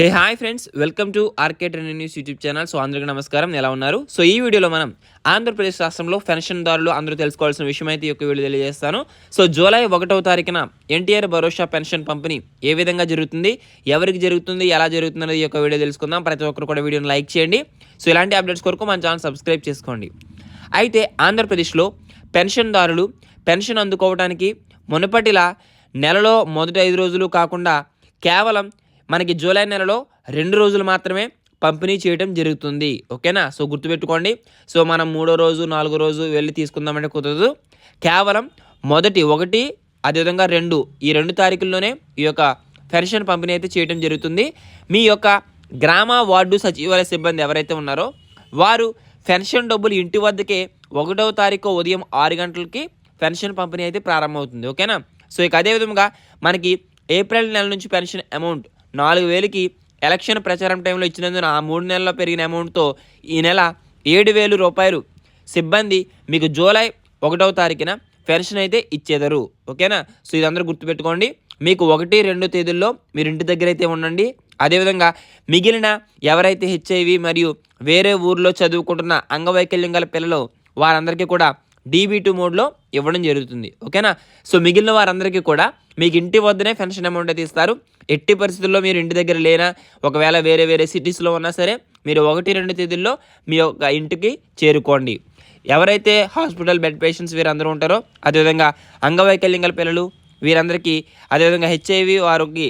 Hey hi friends welcome to RK trend news YouTube channel so అందరికీ నమస్కారం. ఎలా ఉన్నారు? సో ఈ వీడియోలో మనం ఆంధ్రప్రదేశ్ రాష్ట్రంలో పెన్షన్దారులు అందరూ తెలుసుకోవాల్సిన విషయం అయితే ఈ యొక్క వీడియో తెలియజేస్తాను. సో జూలై ఒకటవ తారీఖున ఎన్టీఆర్ భరోసా పెన్షన్ పంపిణీ ఏ విధంగా జరుగుతుంది ఎవరికి జరుగుతుంది ఎలా జరుగుతుంది అనేది ఈ యొక్క వీడియో తెలుసుకుందాం. ప్రతి ఒక్కరు కూడా వీడియోని లైక్ చేయండి. సో ఇలాంటి అప్డేట్స్ కొరకు మన ఛానల్ సబ్స్క్రైబ్ చేసుకోండి. అయితే ఆంధ్రప్రదేశ్లో పెన్షన్దారులు పెన్షన్ అందుకోవడానికి మునుపటిలా నెలలో మొదటి ఐదు రోజులు కాకుండా కేవలం మనకి జూలై నెలలో రెండు రోజులు మాత్రమే పంపిణీ చేయడం జరుగుతుంది. ఓకేనా? సో గుర్తుపెట్టుకోండి. సో మనం మూడో రోజు నాలుగో రోజు వెళ్ళి తీసుకుందామంటే కుదరదు. కేవలం మొదటి ఒకటి అదేవిధంగా రెండు ఈ రెండు తారీఖుల్లోనే ఈ యొక్క పెన్షన్ పంపిణీ అయితే చేయడం జరుగుతుంది. మీ యొక్క గ్రామ వార్డు సచివాలయ సిబ్బంది ఎవరైతే ఉన్నారో వారు పెన్షన్ డబ్బులు ఇంటి వద్దకే ఒకటవ తారీఖు ఉదయం ఆరు గంటలకి పెన్షన్ పంపిణీ అయితే ప్రారంభమవుతుంది. ఓకేనా? సో ఇక అదేవిధంగా మనకి ఏప్రిల్ నెల నుంచి పెన్షన్ అమౌంట్ నాలుగు వేలకి ఎలక్షన్ ప్రచారం టైంలో ఇచ్చినందున ఆ మూడు నెలల్లో పెరిగిన అమౌంట్తో ఈ నెల ఏడు వేలు రూపాయలు సిబ్బంది మీకు జూలై ఒకటవ తారీఖున పెన్షన్ అయితే ఇచ్చేదరు. ఓకేనా? సో ఇదందరూ గుర్తుపెట్టుకోండి. మీకు ఒకటి రెండు తేదీల్లో మీరు ఇంటి దగ్గర అయితే ఉండండి. అదేవిధంగా మిగిలిన ఎవరైతే హెచ్ఐవి మరియు వేరే ఊర్లో చదువుకుంటున్న అంగవైకల్యం గల పిల్లలు వారందరికీ కూడా డీబీ టూ మోడ్లో ఇవ్వడం జరుగుతుంది. ఓకేనా? సో మిగిలిన వారందరికీ కూడా మీకు ఇంటి వద్దనే పెన్షన్ అమౌంట్ అయితే ఇస్తారు. ఎట్టి పరిస్థితుల్లో మీరు ఇంటి దగ్గర లేనా ఒకవేళ వేరే వేరే సిటీస్లో ఉన్నా సరే మీరు ఒకటి రెండు తేదీల్లో మీ యొక్క ఇంటికి చేరుకోండి. ఎవరైతే హాస్పిటల్ బెడ్ పేషెంట్స్ వీరందరూ ఉంటారో అదేవిధంగా అంగవైకల్యం గల పిల్లలు వీరందరికీ అదేవిధంగా హెచ్ఐవి వారికి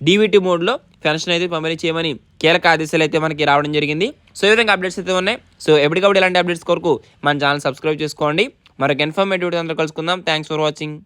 డీవీటీ మోడ్లో పెన్షన్ అయితే పంపిణీ చేయమని కీలక ఆదేశాలు అయితే మనకి రావడం జరిగింది. సో ఈ విధంగా అప్డేట్స్ అయితే ఉన్నాయి. సో ఎప్పటికప్పుడు ఇలాంటి అప్డేట్స్ కొరకు మన ఛానల్ సబ్స్క్రైబ్ చేసుకోండి. మరొక ఇన్ఫర్మేటివ్ అందరూ కలుసుకుందాం. Thanks for watching.